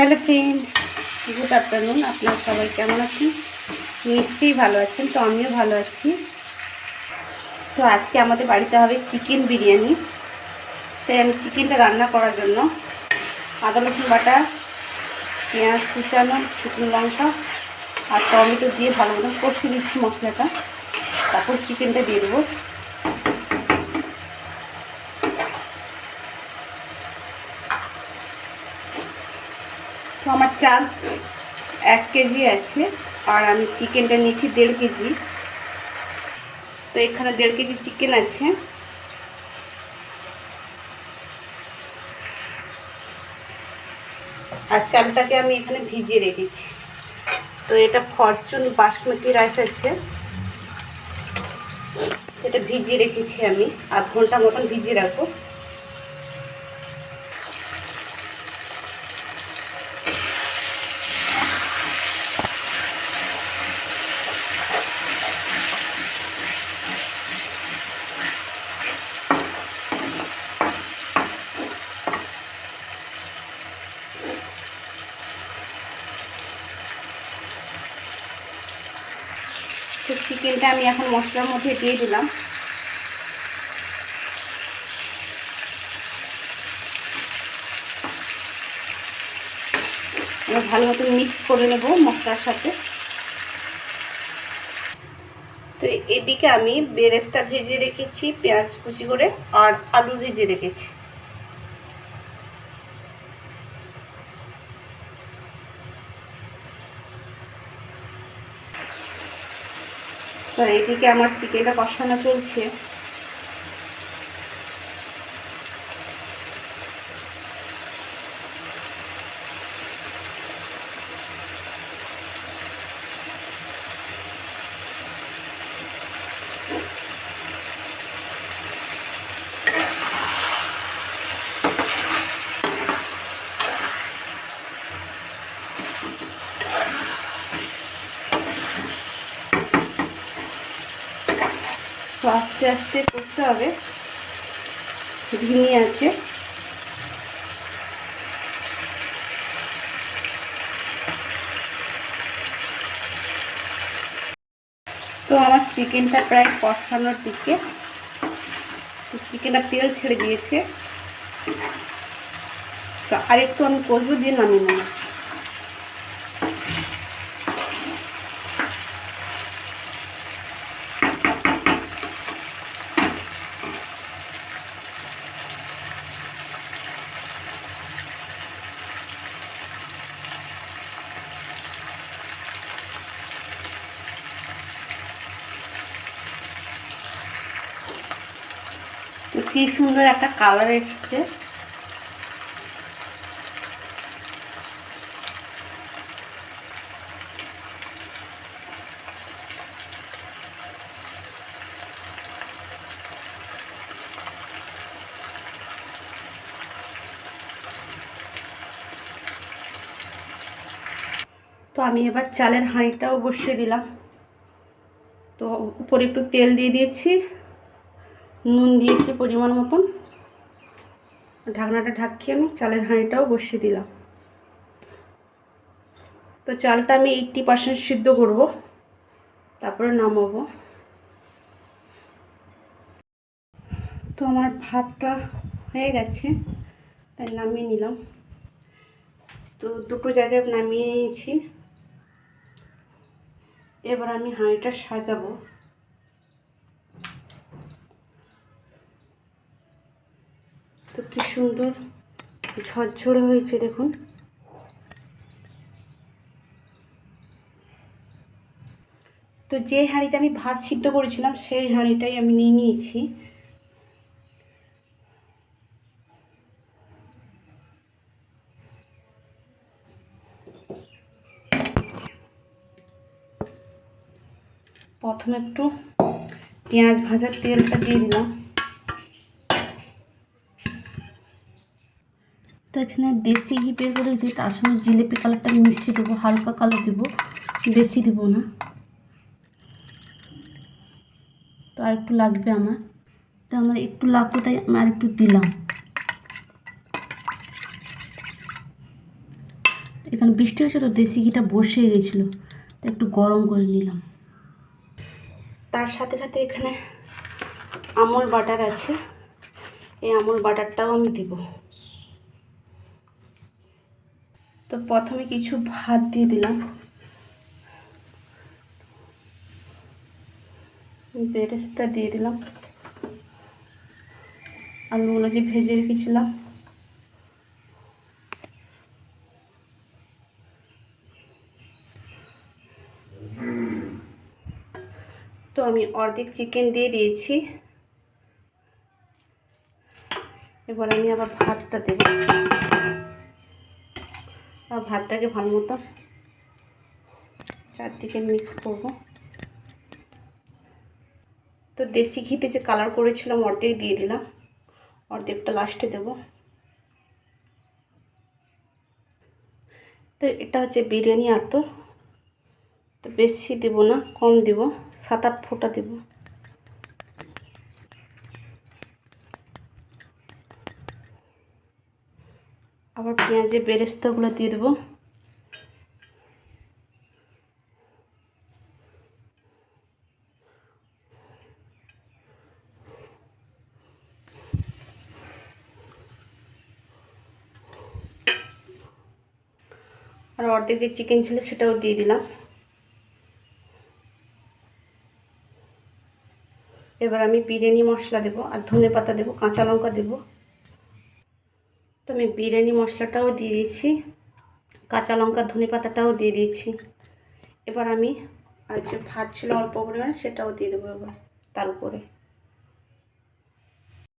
Hello friend good afternoon আপনারা সবাই কেমন আছেন? নিশ্চয়ই ভালো আছেন, তো আমিও ভালো আছি। তো আজকে আমাদের বাড়িতে হবে চিকেন বিরিয়ানি। তাই আমি চিকেনটা রান্না করার জন্য আদা, রসুন বাটা, পেঁয়াজ কুচানো, শুকনো লঙ্কা আর টমেটো দিয়ে ভালো মতন কষে দিচ্ছি মশলাটা। তারপর চিকেনটা দিয়ে দেবো। আমার চাল এক কেজি আছে, আর আমি চিকেনটা নিয়েছি দেড় কেজি। তো এখানে দেড় কেজি চিকেন আছে। আর চালটাকে আমি এখানে ভিজিয়ে রেখেছি। তো এটা ফরচুন বাসমতি রাইস আছে। এটা ভিজিয়ে রেখেছি আমি। আধ ঘণ্টা মতন ভিজিয়ে রাখব তো চিকেনটা আমি এখন মশলার মধ্যে দিয়ে দিলাম। ভালো মতো মিক্স করে নেব মশলার সাথে। তো এদিকে আমি বেরেস্তা ভেজে রেখেছি, পেঁয়াজ কুচি করে, আর আলু ভেজে রেখেছি। তো এদিকে আমার চিকেনটা কষানো চলছে। তো আস্তে আস্তে করতে হবে। ধিমি আছে। তো আমার চিকেনটা প্রায় কষানোর দিকে। চিকেনটা তেল ছেড়ে দিয়েছে। তো আরেকটু আমি কষবো, দিয়ে নামিয়ে নেব। কি সুন্দর একটা কালার এসছে। তো আমি এবার চালের হাঁড়িটাও বসিয়ে দিলাম। তো উপরে একটু তেল দিয়ে দিয়েছি। নুন দিয়েছি পরিমাণ মতন। ঢাকনাটা ঢাকিয়ে আমি, চালের হাঁড়িটাও বসিয়ে দিলাম। তো চালটা আমি এইটটি পার্সেন্ট সিদ্ধ করব, তারপরে নামাবো। তো আমার ভাতটা হয়ে গেছে, তাই নামিয়ে নিলাম। তো দুটো জায়গায় নামিয়ে নিয়েছি। এবার আমি হাঁড়িটা সাজাবো। তো কি সুন্দর। ঝরঝরে হয়েছে, দেখুন। তো যে হাঁড়িতে আমি ভাত সিদ্ধ করেছিলাম, সেই হাঁড়িটাই আমি নিয়ে নিয়েছি। প্রথমে একটু পেঁয়াজ ভাজার তেলটা দিয়ে দিলাম। এখানে দেশি ঘি বের করেছি তার সঙ্গে জিলিপি কালারটা মিশিয়ে দেবো, হালকা কালার দেবো, বেশি দেবো না। তো আর একটু লাগবে আমার। তো আমার একটু লাগবে, তাই আমি আর একটু দিলাম। এখানে বৃষ্টি হয়েছে তো দেশি ঘিটা বসে গেছিল, তো একটু গরম করে নিলাম। তার সাথে সাথে এখানে আমুল বাটার আছে, এই আমুল বাটারটাও আমি দিব। তো প্রথমে কিছু ভাত দিয়ে দিলাম। বেরেস্তা দিয়ে দিলাম। আলুগুলো যে ভেজে রেখেছিলাম। তো আমি অর্ধেক চিকেন দিয়ে দিয়েছি। এবার আমি আবার ভাতটা দেব। ভাতটাকে ভালো মতো চারদিকে মিক্স করব। তো দেশি ঘিতে যে কালার করেছিলাম, অর্ধেক দিয়ে দিলাম। অর্ধেকটা লাস্টে দেব। তো এটা হচ্ছে বিরিয়ানি আতর। তো বেশি দেব না, কম দেব। সাত আট ফোঁটা দেব। আবার পেঁয়াজের বেরেস্তাগুলো দিয়ে দেবো। আর অর্ধেক যে চিকেন ছিল সেটাও দিয়ে দিলাম। এবার আমি বিরিয়ানি মশলা দেবো আর ধনে পাতা দেবো, কাঁচা লঙ্কা দেবো। তো আমি বিরিয়ানি মশলাটাও দিয়ে দিয়েছি, কাঁচা লঙ্কা ধনে পাতাটাও দিয়ে দিয়েছি। এবার আমি আর যে ভাত ছিল অল্প পরিমাণে সেটাও দিয়ে দেবো এবার তার উপরে।